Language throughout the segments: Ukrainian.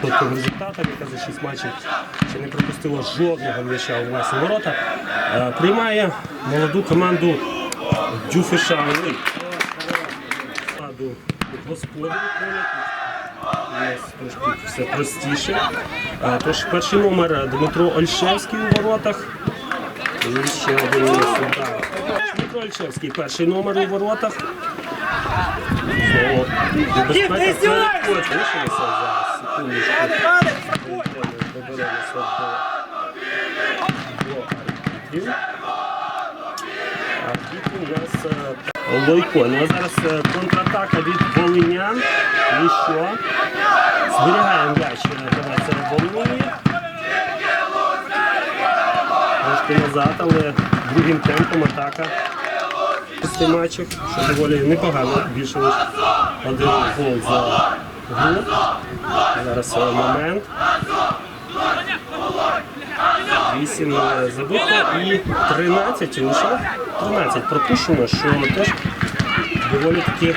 по тим результатам, яка за 6 матчів ще не пропустила жодного м'яча у власні ворота. Е, Приймає молоду команду Дюфиша трошки все простіше. Е, Тож перший номер Дмитро Ольшевський у воротах. І ще один. Дмитро Ольшевський перший номер у воротах. Небезпека переходить. Лишилося. Доберемося до. У нас Лойко. Ну, а зараз е, контратака від волинян. І що? Зберігаємо м'яч. е, Давай Волині. Трошки назад, але другим темпом атака. Після матчів, що доволі непогано, більше ніж один гол за гру. Зараз е, момент. 8 е, забито і 13 лише 13 пропущено, що теж доволі таки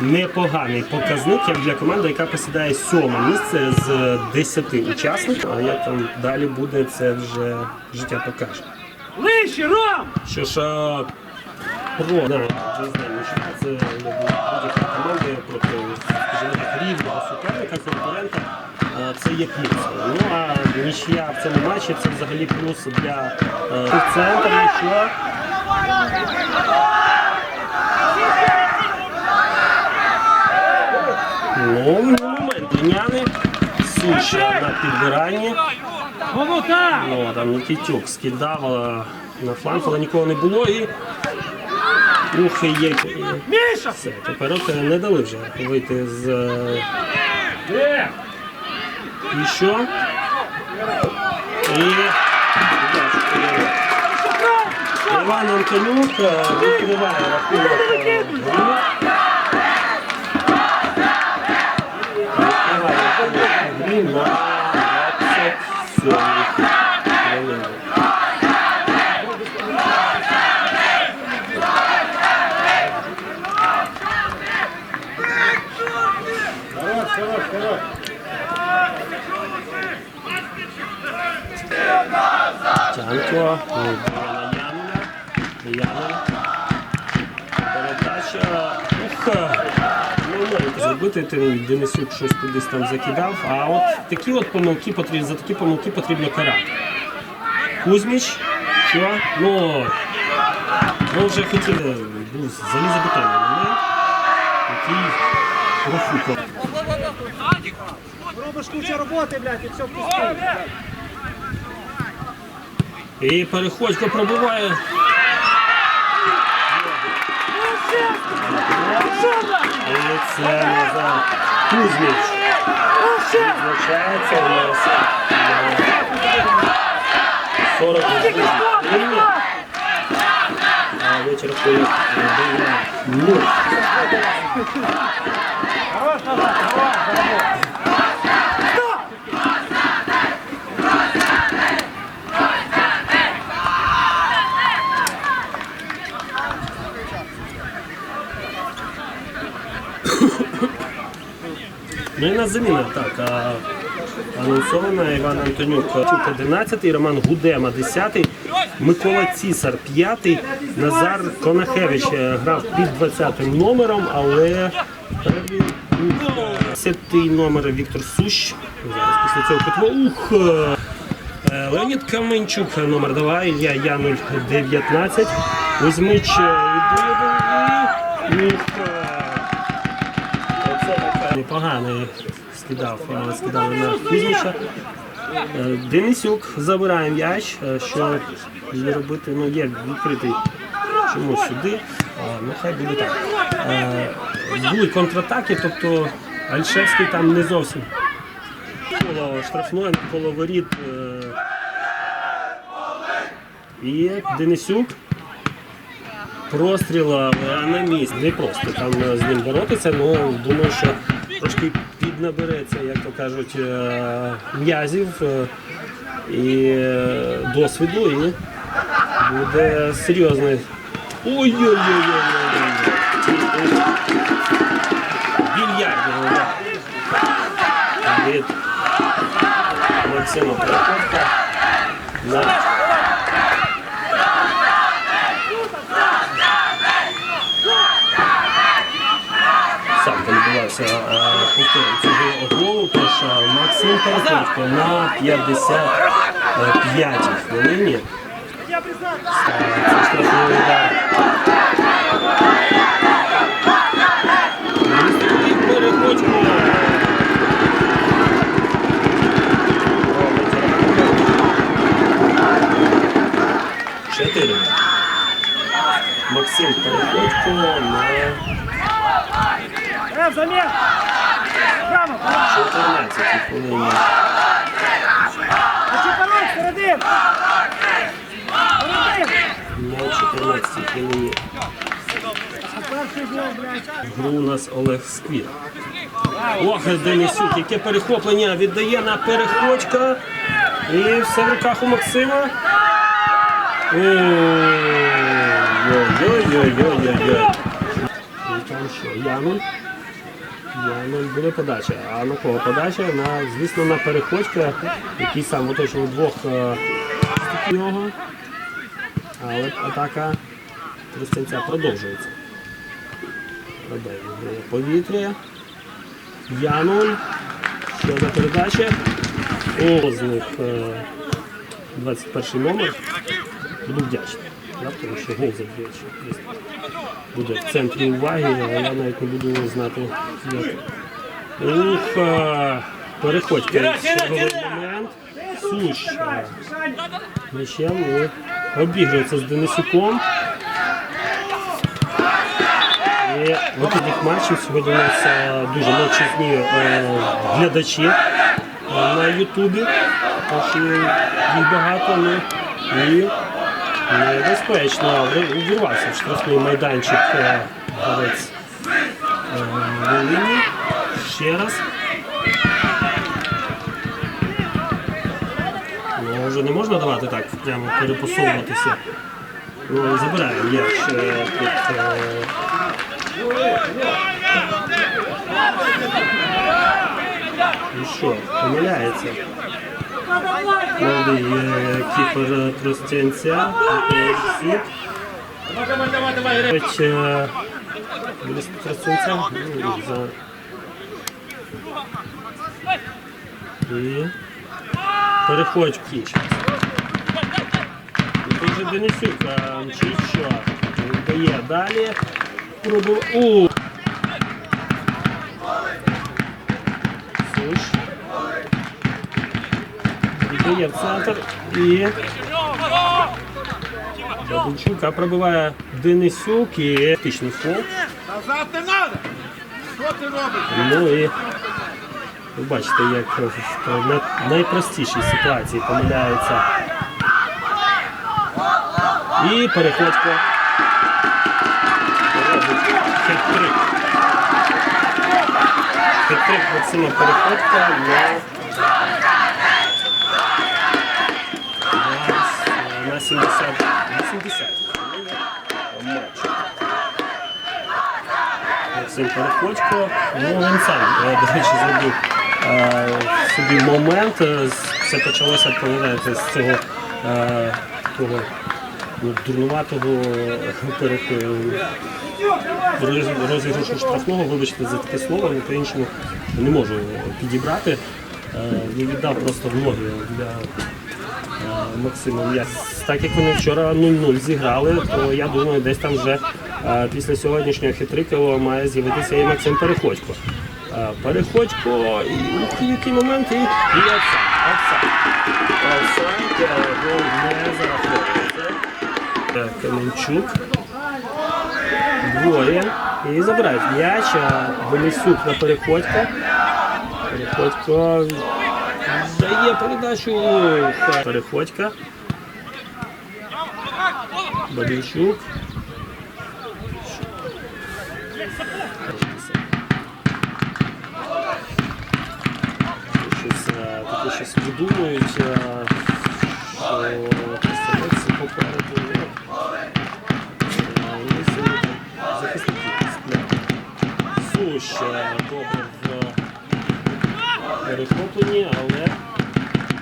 непоганий показник як для команди, яка посідає сьоме місце з 10 учасників. А як там далі буде, це вже життя покаже. Ближче, Ром! Що ж, про вже знаємо, що це будь-яка команда проти скажімо рівного суперника конкурента. Це є плюс. Ну а нічия в цьому матчі це взагалі плюс для е, центру, що Ну, на момент ліняни, суща на підбиранні. Ну, там Нікітюк скидав на фланг, але нікого не було і. Ух, і є. Все, тепер не дали вже вийти з. е, І що? І. Іван Антонюк е, відкриває рахунок. е. Відкриває рахунок грі на 27 хвилині. Тянко, ну, на Януля. Януль. Передача. Ух, ну, зробити, тим Денисюк щось кудись там закидав. А от такі от помилки потрібно, за такі помилки потрібно карати. Кузьміч, що? Ну, ну вже хотіли, був залізобетонний момент, який профукав. Робиш кучу роботи, блядь, і все пустить. І переходько пробиває. І це назад Кузьміч. Відзначається у нас 40 хвилин. А вечір давай, 0. Ну і на заміна так. А, анонсована Іван Антонюк 11-й, Роман Гудема 10-й, Микола Цісар 5, Назар Конахевич е, грав під 20-м номером, але перший 10 номер Віктор Сущ. Зараз після цього кутво. Ух! е, Леонід Каменчук номер 2, Ілля Януль 19, Кузьмич е, і Оце скидав, е, скидали на Кузьмича. Е, Денисюк забирає м'яч, е, що робити, ну є відкритий чомусь сюди, ну хай буде так. Е, Були контратаки, тобто Альшевський там не зовсім коло штрафної, коло воріт. е, І Денисюк простріл е, на місці. Не просто там з ним боротися, але думаю, що трошки піднабереться, як то кажуть, е, м'язів е, і е, досвіду, і буде серйозний. Ой-ой-ой! Більярдний від Максима Приходька. На... Відбувався повтор цього голу, тож Максим Приходько на 55 хвилині. Е, Це штрафний удар. Чотири. Максим Переходько на! Право! 14 хвилині. Чепанок, середин! Середин! На 14 хвилині. Перший гол, блядь. Гру у нас Олег Сквір. Ох, Денисюк, яке перехоплення віддає на переходька. І все в руках у Максима. Ой-ой-ой-ой-ой-ой. Там що? Януль. Януль буде подача. А на кого подача? На, звісно, на переходька, який сам оточив двох е, нього. Але атака Тростянця продовжується. Повітря. Януль. Ще одна передача. О, них е, 21 номер. Буду вдячний. Да, тому що гол заб'є, що буде в центрі уваги, а я навіть не буду знати, як. Ух, переходьте. Черговий момент. Суш. е, М'ячем і обігрується з Денисюком. І в таких матчів сьогодні у нас е, дуже мовчазні е, глядачі е, на Ютубі. Їх багато ну, і небезпечно увірвався в штрафний майданчик е, гравець е, Волині. Ще раз. Ну, вже не можна давати так прямо перепосовуватися. Ну, забираємо м'яч під е, Ну що, помиляється. Е, кіпер Тростянця. Е, біля Тростянця. ну, І переходь кіч. І Тут же Денисюк е, що. Дає далі. Пробув. У! Суш. Віддає в центр і Бабинчука пробиває Денисюк і тичний фол. Назад не треба! Що ти робиш? Ну і ви бачите, як в найпростішій ситуації помиляється. І переходько. Робить хет-трик. Хет-трик Максима на, на Максим Переходько. Ну, він сам, е, до речі, зробив е, собі момент. Е, Все почалося, пам'ятаєте, з цього того ну, дурнуватого. Розіграшу штрафного, вибачте за таке слово, але по-іншому не можу підібрати. Він віддав просто в ноги для Максима. Я, так як вони вчора 0-0 зіграли, то я думаю, десь там вже після сьогоднішнього хитрикова має з'явитися і Максим Переходько. Переходько, і який момент, і, офсайд. Е, гол не зараховується. Е, Каменчук. Двоє. І забирають м'яч. а на переходька. Переходько дає передачу. Переходька. Бабінчук. Е, таке щось видумують, е, що представниці попереду. е, захисники. сплять. Суш добре в перехоплені, але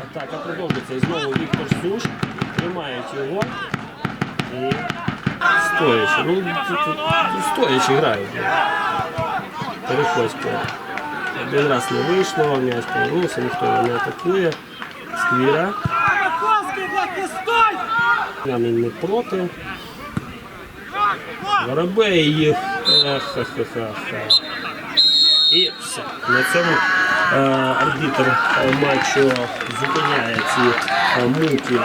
атака продовжується. І знову Віктор Суш тримають його. І стоячи. Ну, стоячи грають. Переходько. Один раз не вийшло, м'яч повернувся, ніхто не атакує. Сквіра. Маковський, блядь, не проти. Воробей. Ха-ха-ха-ха. І все. На цьому е, арбітр матчу зупиняє ці е, муки